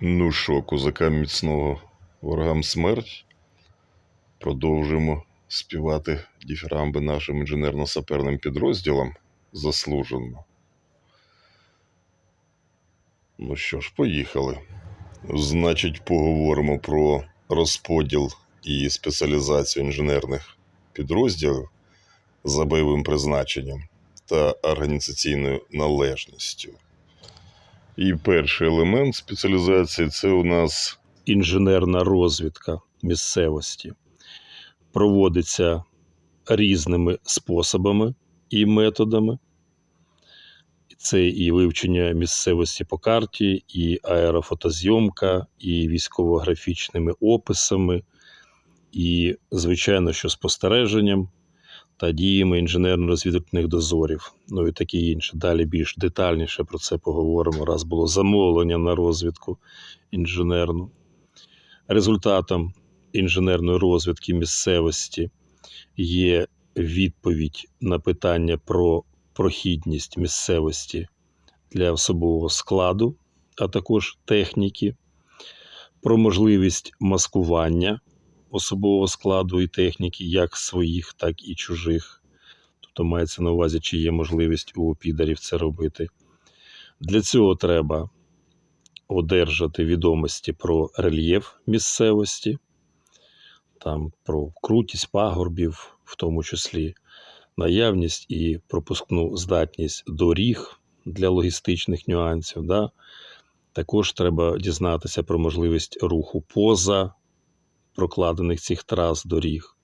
Ну що, козакам міцного ворогам смерть. Продовжимо співати діфірамби нашим інженерно-саперним підрозділам заслужено. Ну що ж, поїхали. Значить, поговоримо про розподіл і спеціалізацію інженерних підрозділів за бойовим призначенням та організаційною належністю. І перший елемент спеціалізації це у нас інженерна розвідка місцевості проводиться різними способами і методами. Це і вивчення місцевості по карті, і аерофотозйомка, і військово-графічними описами, і, звичайно, що спостереженням та діями інженерно-розвідувальних дозорів, ну і таке інше. Далі більш детальніше про це поговоримо, раз було замовлення на розвідку інженерну. Результатом інженерної розвідки місцевості є відповідь на питання про прохідність місцевості для особового складу, а також техніки, про можливість маскування особового складу і техніки, як своїх, так і чужих. Тобто мається на увазі, чи є можливість у підарів це робити. Для цього треба одержати відомості про рельєф місцевості, там про крутість пагорбів, в тому числі наявність і пропускну здатність доріг для логістичних нюансів. Да? Також треба дізнатися про можливість руху поза прокладених цих трас доріг,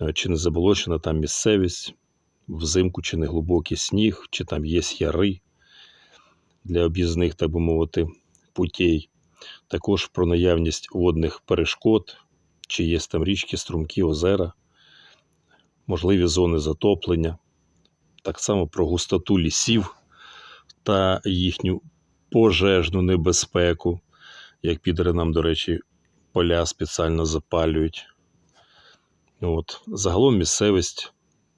Е, чи не заболочена там місцевість, взимку чи не глибокий сніг, чи там є яри для об'їзних, так би мовити, путей. Також про наявність водних перешкод, чи є там річки, струмки, озера, можливі зони затоплення, так само про густоту лісів та їхню пожежну небезпеку, як підери нам, до речі, поля спеціально запалюють. От. Загалом місцевість,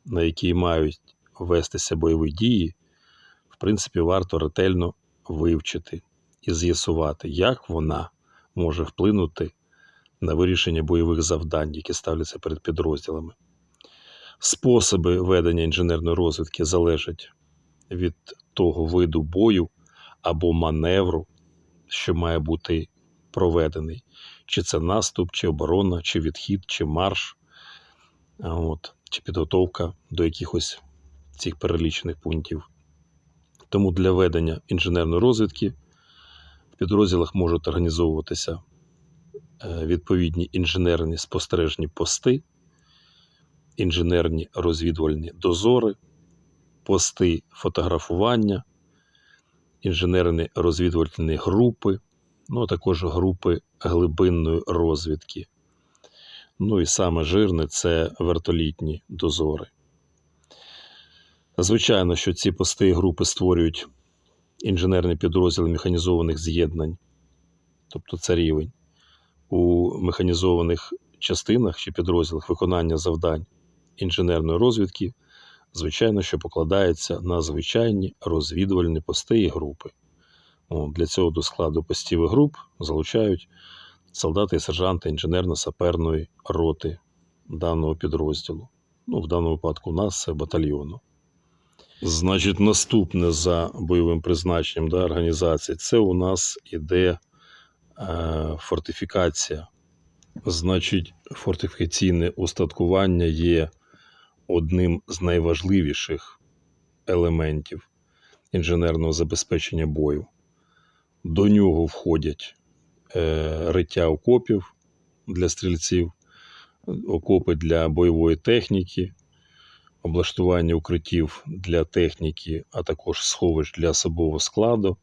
на якій мають вестися бойові дії, в принципі, варто ретельно вивчити і з'ясувати, як вона може вплинути на вирішення бойових завдань, які ставляться перед підрозділами. Способи ведення інженерної розвідки залежать від того виду бою або маневру, що має бути проведений. Чи це наступ, чи оборона, чи відхід, чи марш, от, чи підготовка до якихось цих перелічених пунктів. Тому для ведення інженерної розвідки в підрозділах можуть організовуватися е, відповідні інженерні спостережні пости, інженерні розвідувальні дозори, пости фотографування, інженерні розвідувальні групи, ну а також групи глибинної розвідки. Ну і саме жирне це вертолітні дозори. Звичайно, що ці пости і групи створюють інженерні підрозділи механізованих з'єднань, тобто це рівень. У механізованих частинах чи підрозділах виконання завдань інженерної розвідки, звичайно, що покладається на звичайні розвідувальні пости і групи. Для цього до складу постів і груп залучають солдати і сержанти інженерно-саперної роти даного підрозділу. Ну, в даному випадку у нас це батальйону. Значить, наступне за бойовим призначенням да, організації це у нас іде е, фортифікація. Значить, фортифікаційне устаткування є одним з найважливіших елементів інженерного забезпечення бою. До нього входять е, риття окопів для стрільців, окопи для бойової техніки, облаштування укриттів для техніки, а також сховищ для особового складу,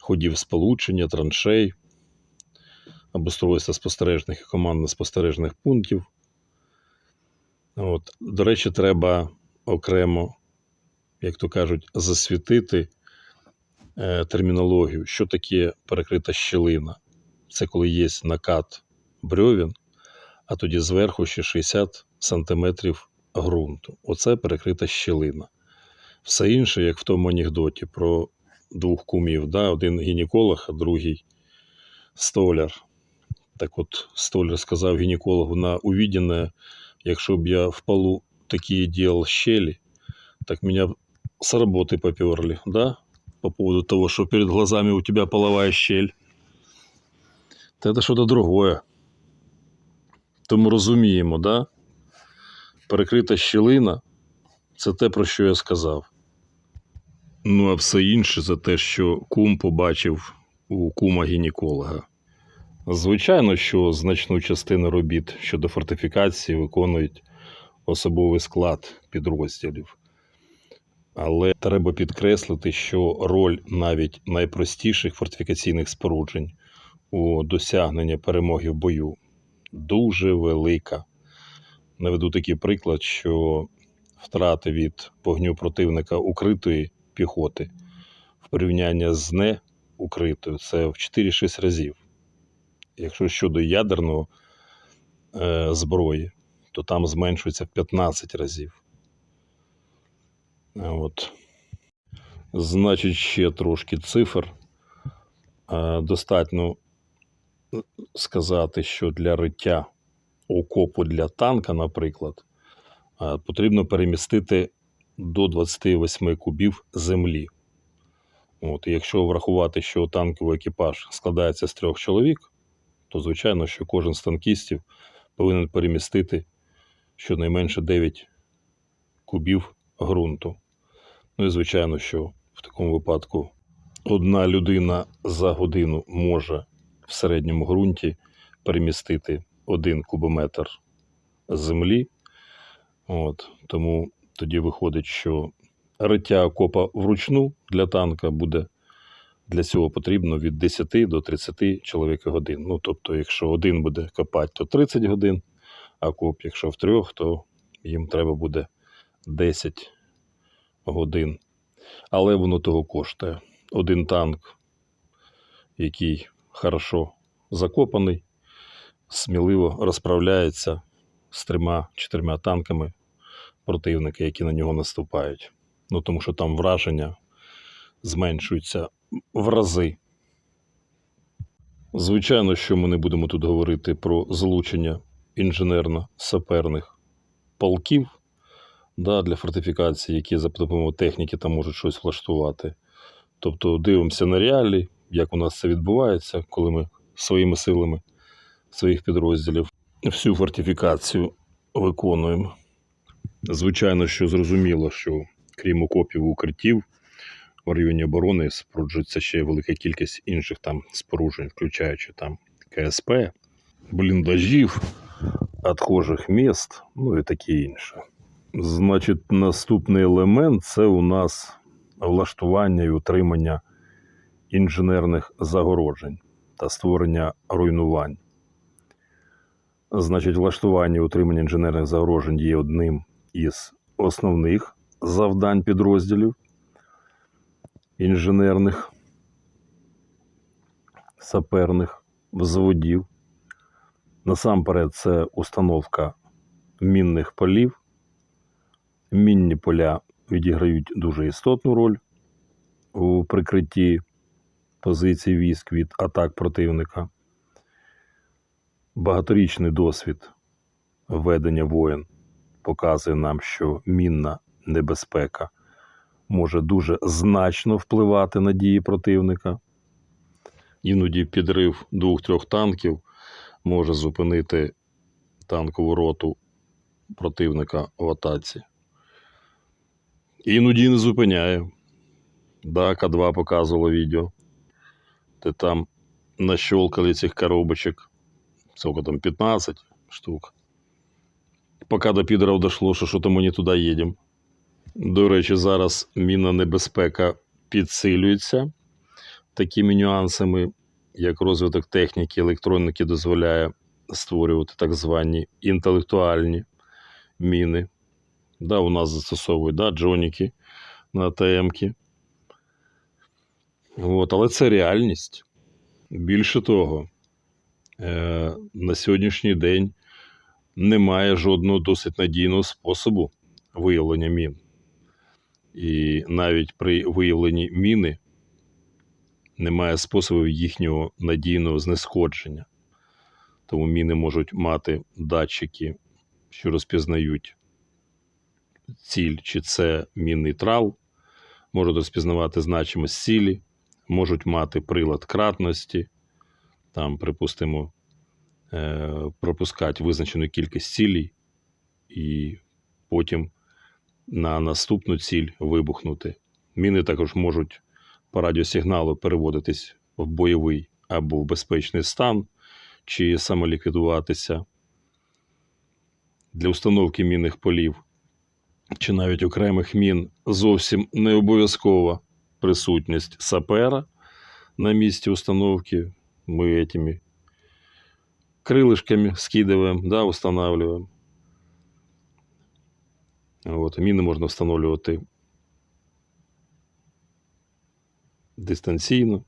ходів сполучення, траншей, обустройства спостережних і командно-спостережних пунктів. От. До речі, треба окремо, як то кажуть, засвітити термінологію, що таке перекрита щілина. Це коли є накат брьовін, а тоді зверху ще 60 сантиметрів ґрунту. Оце перекрита щілина. Все інше, як в тому анекдоті про двох кумів, да? один гінеколог, а другий столяр. Так от, столяр сказав гінекологу на увиденное, якщо б я в полу такие делал щели, так меня б с работы поперли, да? По поводу того, что перед глазами у тебя половая щель. Та це що-то другое. Тому розуміємо, да? Перекрита щілина це те, про що я сказав. Ну, а все інше за те, що кум побачив у кума гінеколога. Звичайно, що значну частину робіт щодо фортифікації виконують особовий склад підрозділів. Але треба підкреслити, що роль навіть найпростіших фортифікаційних споруджень у досягненні перемоги в бою дуже велика. Наведу такий приклад, що втрати від вогню противника укритої піхоти в порівнянні з неукритою це в 4-6 разів. Якщо щодо ядерного е, зброї, то там зменшується в 15 разів. От. Значить, ще трошки цифр. Е, Достатньо сказати, що для риття окопу для танка, наприклад, е, потрібно перемістити до 28 кубів землі. От, якщо врахувати, що танковий екіпаж складається з трьох чоловік, то звичайно, що кожен з танкістів повинен перемістити щонайменше 9 кубів ґрунту. Ну і звичайно, що в такому випадку одна людина за годину може в середньому ґрунті перемістити один кубометр землі. От, тому тоді виходить, що риття окопа вручну для танка буде для цього потрібно від 10 до 30 чоловік годин. Ну, тобто, якщо один буде копати, то 30 годин, а коп, якщо в трьох, то їм треба буде 10 годин. Але воно того коштує. Один танк, який хорошо закопаний, сміливо розправляється з трьома-чотирма танками противника, які на нього наступають. Ну, тому що там враження зменшуються в рази. Звичайно, що ми не будемо тут говорити про залучення інженерно-саперних полків да, для фортифікації, які за допомогою техніки там можуть щось влаштувати. Тобто дивимося на реалії, як у нас це відбувається, коли ми своїми силами своїх підрозділів всю фортифікацію виконуємо. Звичайно, що зрозуміло, що крім окопів і укриттів, в районі оборони споруджується ще велика кількість інших там споруджень, включаючи там КСП, бліндажів, відхожих міст, ну і таке інше. Значить, наступний елемент це у нас влаштування і утримання інженерних загороджень та створення руйнувань. Значить, влаштування і утримання інженерних загорожень є одним із основних завдань підрозділів інженерних, саперних взводів. Насамперед, це установка мінних полів. Мінні поля відіграють дуже істотну роль у прикритті позицій військ від атак противника. Багаторічний досвід ведення воєн показує нам, що мінна небезпека може дуже значно впливати на дії противника. Іноді підрив двох-трьох танків може зупинити танкову роту противника в атаці. Іноді не зупиняє. Да, К2 показувало відео, де там нащолкали цих коробочок. Сколько там, 15 штук. Поки до підерів дошло, що що то ми не туди їдемо. До речі, зараз мінна небезпека підсилюється такими нюансами, як розвиток техніки, електроніки дозволяє створювати так звані інтелектуальні міни. Да, у нас застосовують да, джоніки на АТМки. Але це реальність. Більше того, е, на сьогоднішній день немає жодного досить надійного способу виявлення мін. І навіть при виявленні міни немає способів їхнього надійного знешкодження. Тому міни можуть мати датчики, що розпізнають ціль, чи це мінний трал, можуть розпізнавати значимость цілі, можуть мати прилад кратності, там, припустимо, е, пропускати визначену кількість цілей і потім на наступну ціль вибухнути. Міни також можуть по радіосигналу переводитись в бойовий або в безпечний стан чи самоліквідуватися. Для установки мінних полів чи навіть окремих мін зовсім не обов'язкова присутність сапера на місці установки. Ми этими крылышками скидываем, да, устанавливаем. От, міни можна встановлювати дистанційно,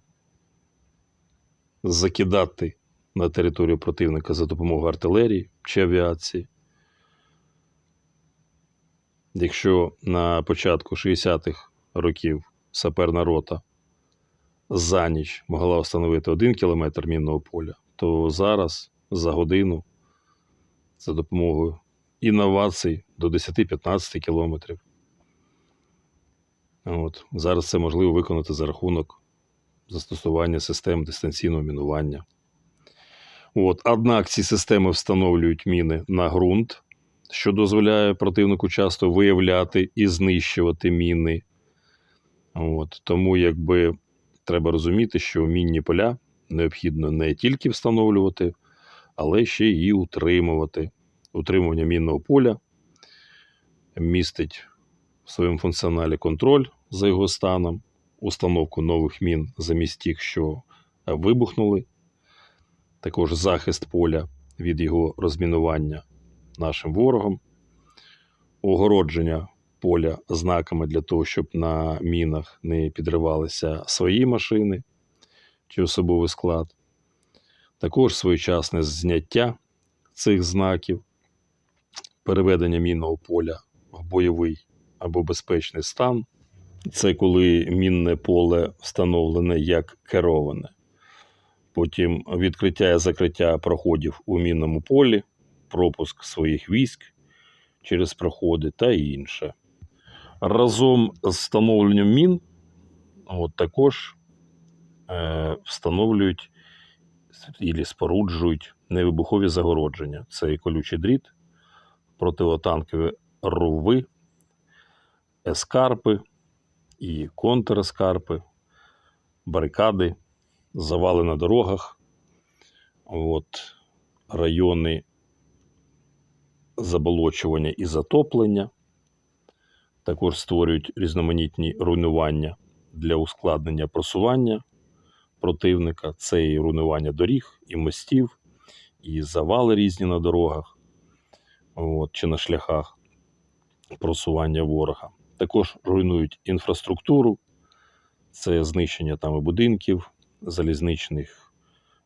закидати на територію противника за допомогою артилерії чи авіації. Якщо на початку 60-х років саперна рота за ніч могла встановити 1 кілометр мінного поля, то зараз за годину за допомогою інновацій до 10-15 кілометрів. От. Зараз це можливо виконати за рахунок застосування систем дистанційного мінування. От. Однак ці системи встановлюють міни на ґрунт, що дозволяє противнику часто виявляти і знищувати міни. От. Тому якби треба розуміти, що мінні поля необхідно не тільки встановлювати, але ще й утримувати. Утримування мінного поля містить в своєму функціоналі контроль за його станом, установку нових мін замість тих, що вибухнули, також захист поля від його розмінування нашим ворогом, огородження поля знаками для того, щоб на мінах не підривалися свої машини чи особовий склад, також своєчасне зняття цих знаків, переведення мінного поля в бойовий або безпечний стан. Це коли мінне поле встановлене як кероване. Потім відкриття і закриття проходів у мінному полі, пропуск своїх військ через проходи та інше. Разом з встановленням мін от також е, встановлюють і споруджують невибухові загородження. Це і колючий дріт, противотанкові рови, ескарпи і контрескарпи, барикади, завали на дорогах, от, райони заболочування і затоплення. Також створюють різноманітні руйнування для ускладнення просування противника. Це і руйнування доріг, і мостів, і завали різні на дорогах от, чи на шляхах просування ворога. Також руйнують інфраструктуру, це знищення там і будинків, залізничних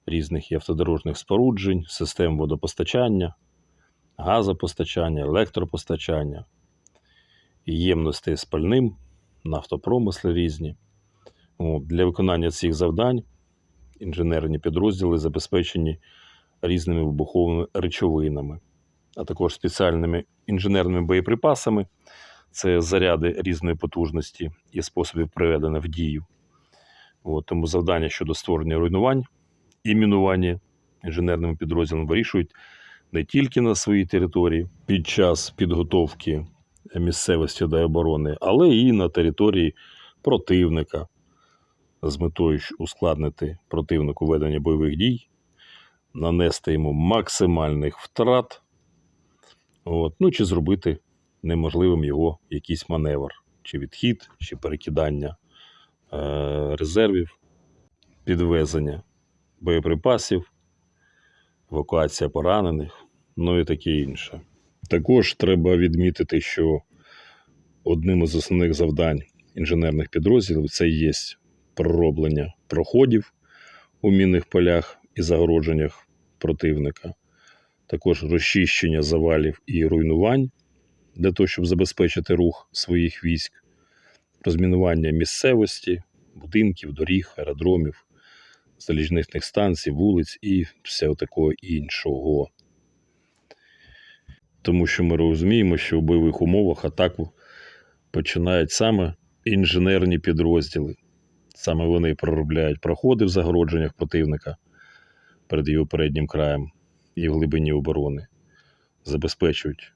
різних і автодорожних споруджень, систем водопостачання, газопостачання, електропостачання, ємностей з пальним, нафтопромисли різні. Для виконання цих завдань інженерні підрозділи забезпечені різними вибуховими речовинами, а також спеціальними інженерними боєприпасами. Це заряди різної потужності і способів приведення в дію. От, тому завдання щодо створення руйнувань і мінування інженерними підрозділами вирішують не тільки на своїй території під час підготовки місцевості до оборони, але і на території противника з метою ускладнити противнику ведення бойових дій, нанести йому максимальних втрат, от, ну чи зробити неможливим його якийсь маневр, чи відхід, чи перекидання е, резервів, підвезення боєприпасів, евакуація поранених, ну і таке інше. Також треба відмітити, що одним із основних завдань інженерних підрозділів це є пророблення проходів у мінних полях і загородженнях противника, також розчищення завалів і руйнувань для того, щоб забезпечити рух своїх військ, розмінування місцевості, будинків, доріг, аеродромів, залізничних станцій, вулиць і всього такого іншого. Тому що ми розуміємо, що в бойових умовах атаку починають саме інженерні підрозділи. Саме вони проробляють проходи в загородженнях противника перед його переднім краєм і в глибині оборони, забезпечують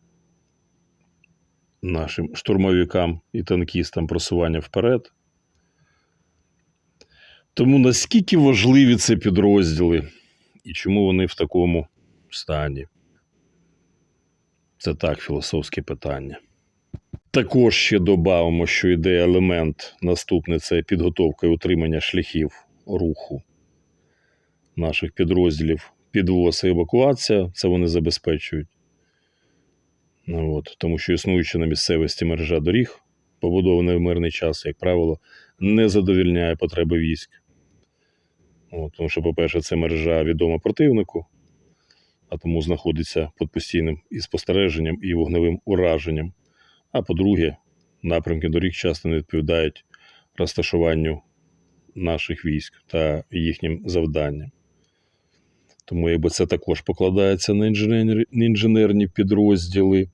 нашим штурмовикам і танкістам просування вперед. Тому наскільки важливі це підрозділи і чому вони в такому стані? Це так філософське питання. Також ще додамо, що йде елемент наступний це підготовка і утримання шляхів руху наших підрозділів, підвоз і евакуація. Це вони забезпечують. Ну, от, тому що існуюча на місцевості мережа доріг, побудована в мирний час, як правило, не задовільняє потреби військ. От, тому що, по-перше, це мережа відома противнику, а тому знаходиться під постійним і спостереженням, і вогневим ураженням. А по-друге, напрямки доріг часто не відповідають розташуванню наших військ та їхнім завданням. Тому якби це також покладається на інженерні, підрозділи.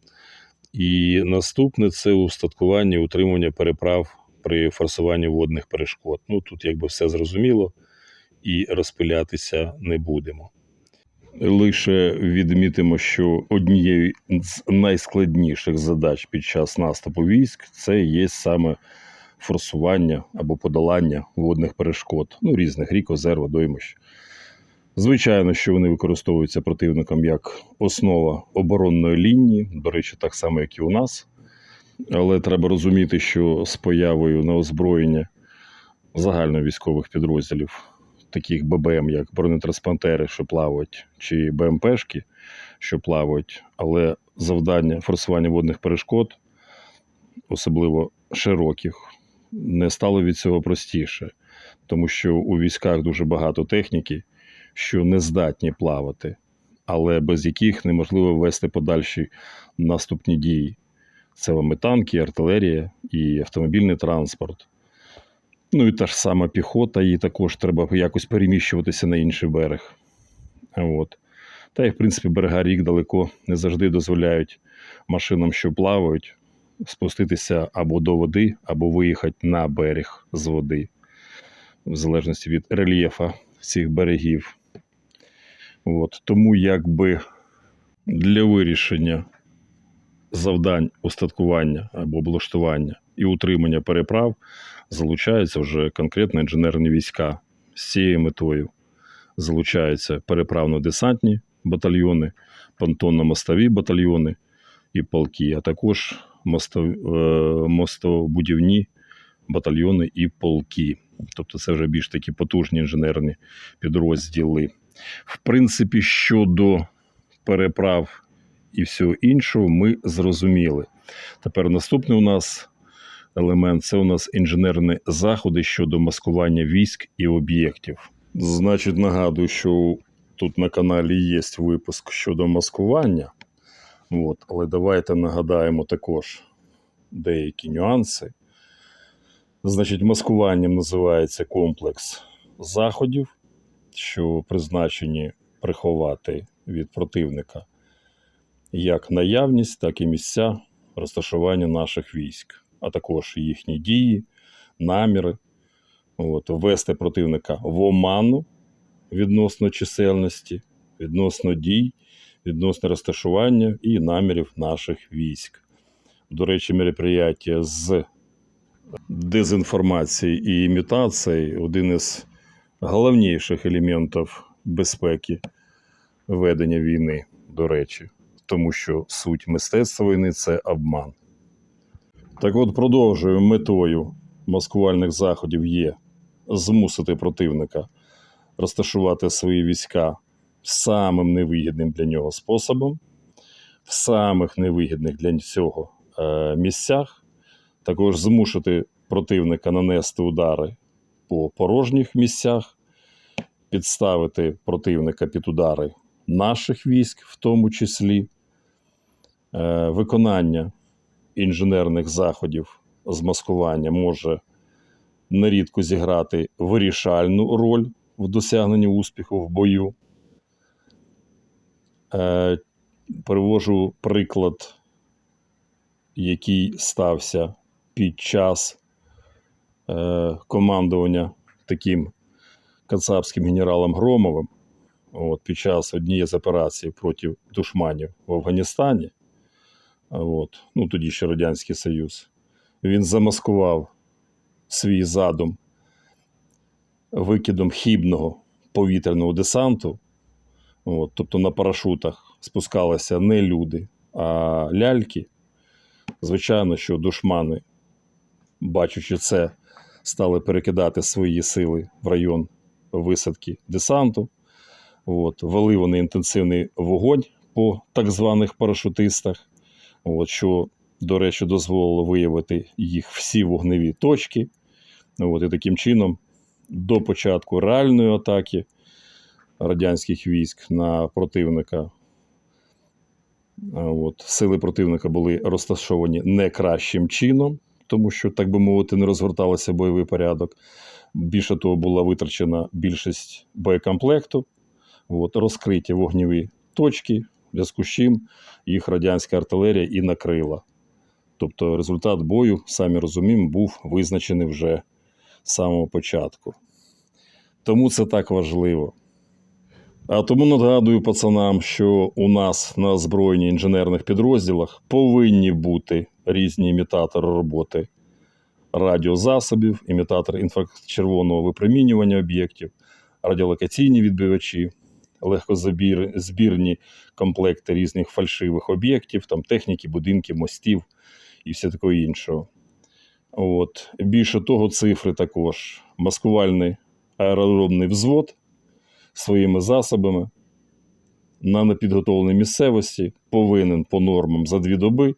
І наступне це устаткування і утримання переправ при форсуванні водних перешкод. Ну тут якби все зрозуміло і розпилятися не будемо. Лише відмітимо, що однією з найскладніших задач під час наступу військ це є саме форсування або подолання водних перешкод, ну різних рік, озер, водоймищ. Звичайно, що вони використовуються противником як основа оборонної лінії, до речі, так само, як і у нас. Але треба розуміти, що з появою на озброєння загальновійськових підрозділів, таких ББМ, як бронетранспортери, що плавають, чи БМПшки, що плавають, але завдання форсування водних перешкод, особливо широких, не стало від цього простіше, тому що у військах дуже багато техніки, що не здатні плавати, але без яких неможливо вести подальші наступні дії. Це вам і танки, артилерія, і автомобільний транспорт. Ну і та ж сама піхота, їй також треба якось переміщуватися на інший берег. От. Та й, в принципі, берега рік далеко не завжди дозволяють машинам, що плавають, спуститися або до води, або виїхати на берег з води, в залежності від рельєфа цих берегів. От. Тому якби для вирішення завдань устаткування або облаштування і утримання переправ залучаються вже конкретно інженерні війська з цією метою. Залучаються переправно-десантні батальйони, понтонно-мостові батальйони і полки, а також е, мостобудівні батальйони і полки. Тобто це вже більш такі потужні інженерні підрозділи. В принципі, щодо переправ і всього іншого, ми зрозуміли. Тепер наступний у нас елемент це у нас інженерні заходи щодо маскування військ і об'єктів. Значить, нагадую, що тут на каналі є випуск щодо маскування. От, але давайте нагадаємо також деякі нюанси. Значить, маскуванням називається комплекс заходів, що призначені приховати від противника як наявність, так і місця розташування наших військ, а також їхні дії, наміри, от, ввести противника в оману відносно чисельності, відносно дій, відносно розташування і намірів наших військ. До речі, мероприятия з дезінформації і імітації один із головніших елементів безпеки ведення війни, до речі, тому що суть мистецтва війни це обман. Так от продовжую метою маскувальних заходів є змусити противника розташувати свої війська самим невигідним для нього способом, в самих невигідних для цього е, місцях, також змусити противника нанести удари по порожніх місцях, підставити противника під удари наших військ, в тому числі, Е, виконання інженерних заходів з маскування може нерідко зіграти вирішальну роль в досягненні успіху в бою. Е, Привожу приклад, який стався під час е, командування таким кацапським генералом Громовим от, під час однієї з операцій проти душманів в Афганістані, от, ну тоді ще Радянський Союз, він замаскував свій задум викидом хібного повітряного десанту. От, тобто на парашутах спускалися не люди, а ляльки. Звичайно, що душмани, бачачи це, стали перекидати свої сили в район висадки десанту. От, вели вони інтенсивний вогонь по так званих парашутистах, от, що, до речі, дозволило виявити їх всі вогневі точки. От, і таким чином, до початку реальної атаки радянських військ на противника, от, сили противника були розташовані не кращим чином, тому що, так би мовити, не розгортався бойовий порядок. Більше того, була витрачена більшість боєкомплекту, от, розкриті вогневі точки, зв'язку з чим їх радянська артилерія і накрила. Тобто результат бою, самі розуміємо, був визначений вже з самого початку. Тому це так важливо. А тому нагадую пацанам, що у нас на озброєнні інженерних підрозділах повинні бути різні імітатори роботи радіозасобів, імітатор інфрачервоного випромінювання об'єктів, радіолокаційні відбивачі, легкозабірні комплекти різних фальшивих об'єктів, там техніки, будинків, мостів і все таке іншого. От. Більше того, цифри також. Маскувальний аеродромний взвод своїми засобами на непідготовленій місцевості повинен по нормам за дві доби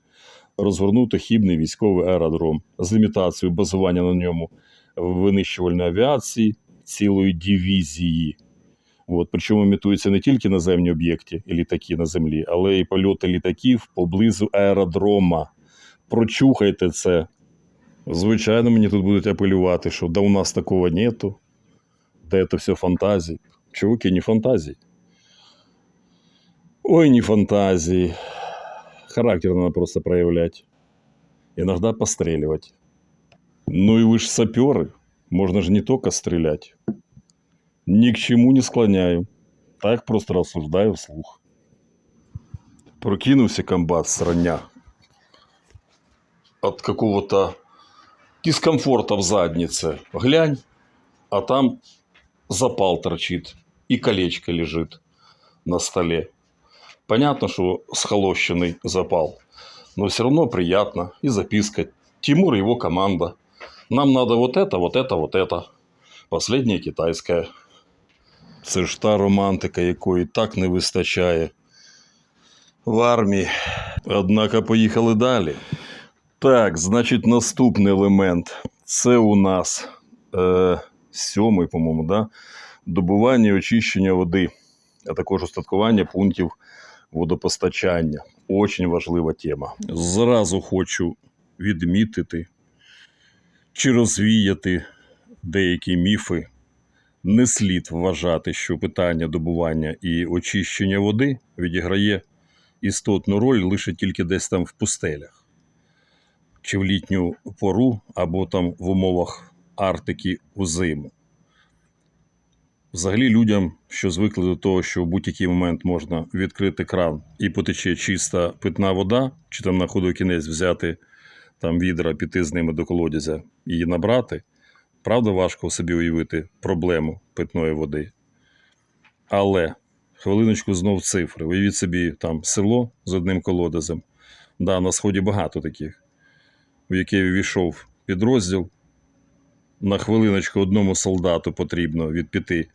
розгорнути хібний військовий аеродром з імітацією базування на ньому винищувальної авіації цілої дивізії. От, причому імітуються не тільки наземні об'єкти і літаки на землі, але й польоти літаків поблизу аеродрома. Прочухайте це. Звичайно, мені тут будуть апелювати, що да у нас такого нету, да це все фантазії. Чуваки, не фантазии. Ой, не фантазии. Характер надо просто проявлять. Иногда постреливать. Ну и вы ж саперы. Можно же не только стрелять. Ни к чему не склоняю. Так просто рассуждаю вслух. Прокинулся комбат сраня. От какого-то дискомфорта в заднице. Глянь, а там запал торчит и колечко лежит на столе. Понятно, что схолощенный запал, но все равно приятно. И записка. Тимур и его команда. Нам надо вот это, вот это, вот это. Последнее китайське. Це ж та романтика, якої так не вистачає в армії. Однако поїхали далі. Так, значить, наступний елемент. Це у нас е, сьомий, по-моєму, да? добування і очищення води, а також устаткування пунктів водопостачання. Очень важлива тема. Зразу хочу відмітити чи розвіяти деякі міфи. Не слід вважати, що питання добування і очищення води відіграє істотну роль лише тільки десь там в пустелях, чи в літню пору, або там в умовах Арктики у зиму. Взагалі людям, що звикли до того, що в будь-який момент можна відкрити кран і потече чиста питна вода, чи там на ходу кінець взяти там відра, піти з ними до колодязя і набрати, правда, важко собі уявити проблему питної води. Але хвилиночку знов цифри. Уявіть собі там село з одним колодязем. Да, на сході багато таких, в яке війшов підрозділ. На хвилиночку одному солдату потрібно від 5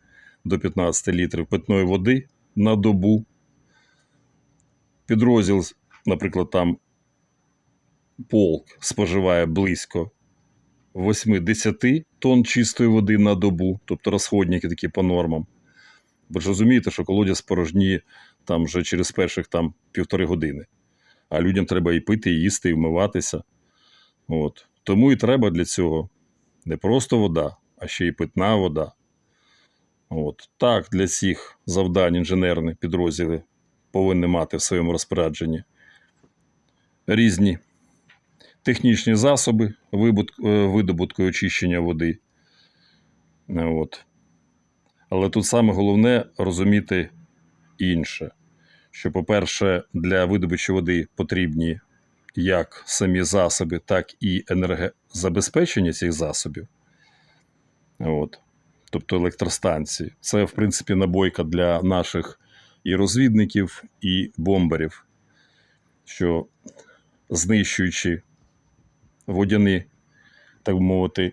до 15 літрів питної води на добу. Підрозділ, наприклад, там полк споживає близько 8-10 тонн чистої води на добу, тобто розходники такі по нормам. Ви ж розумієте, що колодязь порожніє там вже через перших там півтори години. А людям треба і пити, і їсти, і вмиватися. От. Тому і треба для цього Не просто вода, а ще й питна вода. От. Так, для цих завдань інженерні підрозділи повинні мати в своєму розпорядженні різні технічні засоби е, видобутку і очищення води. Е, От. Але тут саме головне розуміти інше, що, по-перше, для видобичу води потрібні як самі засоби, так і енергозабезпечення цих засобів. От. Тобто електростанції. Це, в принципі, набойка для наших і розвідників, і бомберів, що знищуючи водяний, так би мовити,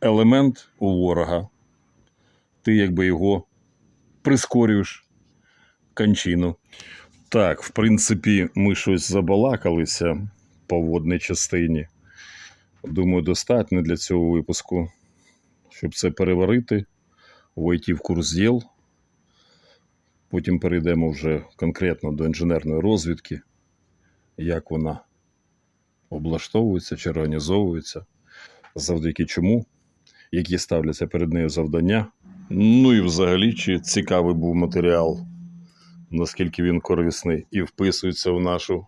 елемент у ворога, ти якби його прискорюєш кончину. Так, в принципі, ми щось забалакалися по водній частині. Думаю, достатньо для цього випуску, щоб це переварити, войти в курс діл. Потім перейдемо вже конкретно до інженерної розвідки, як вона облаштовується чи організовується, завдяки чому, які ставляться перед нею завдання. Ну і взагалі, чи цікавий був матеріал, наскільки він корисний і вписується в нашу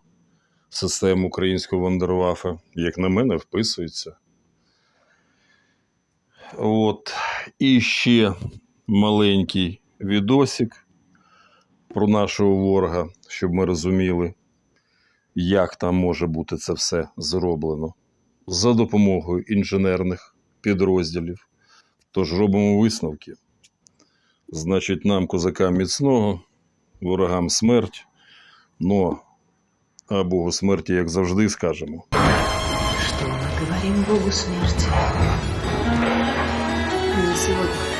систему українського вандервафа. Як на мене, вписується. От. І ще маленький відосик про нашого ворога, щоб ми розуміли, як там може бути це все зроблено за допомогою інженерних підрозділів. Тож робимо висновки. Значить, нам, козакам міцного, ворогам смерть, но а Богу смерті, як завжди, скажемо. Что мы говорим Богу смерти? Не сегодня.